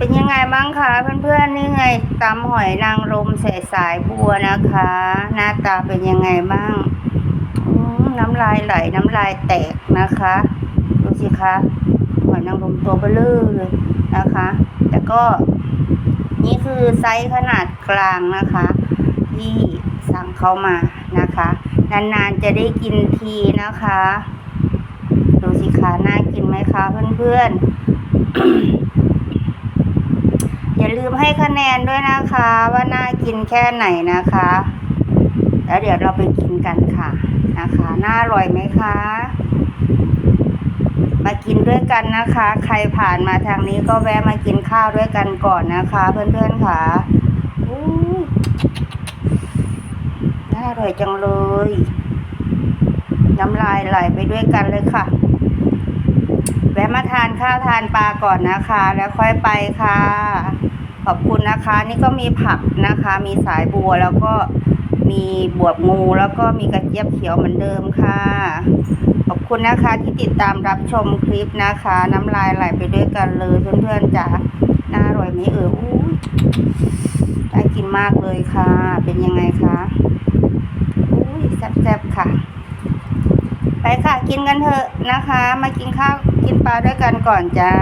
เป็นยังไงบ้างคะเพื่อนๆนี่ไงตำหอยนางรมใส่สายบัวนะคะ หน้าตาเป็นยังไงบ้างน้ำลายไหลน้ำลายแตกนะคะ ดูสิคะหอยนางรมตัวเบลอเลยนะคะ แต่ก็นี่คือไซส์ขนาดกลางนะคะ ที่สั่งเข้ามานะคะ นานๆจะได้กินทีนะคะ ดูสิคะน่ากินไหมคะเพื่อนๆ คะแนนด้วยนะคะ ว่าน่ากินแค่ไหนนะคะ แล้วเดี๋ยวเราไปกินกันค่ะนะคะ น่าอร่อยไหมคะ มากินด้วยกันนะคะ ใครผ่านมาทางนี้ก็แวะมากินข้าวด้วยกันก่อนนะคะ เพื่อนๆค่ะน่าอร่อยจังเลยน้ำลายไหลไปด้วยกันเลยค่ะ แวะมาทานข้าวทานปลาก่อนนะคะ แล้วค่อยไปค่ะ ขอบคุณนะคะ นี่ก็มีผักนะคะ มีสายบัวแล้วก็มีบวบงูแล้วก็มีกระเจี๊ยบเขียวเหมือนเดิมค่ะ ขอบคุณนะคะที่ติดตามรับชมคลิปนะคะ น้ำลายไหลไปด้วยกันเลยเพื่อนๆจ๋าน่าอร่อยไหมเอออู้กินมากเลยค่ะ เป็นยังไงคะอุ้ยแซ่บๆค่ะ ไปค่ะกินกันเถอะนะคะ มากินข้าวกินปลาด้วยกันก่อนจ้า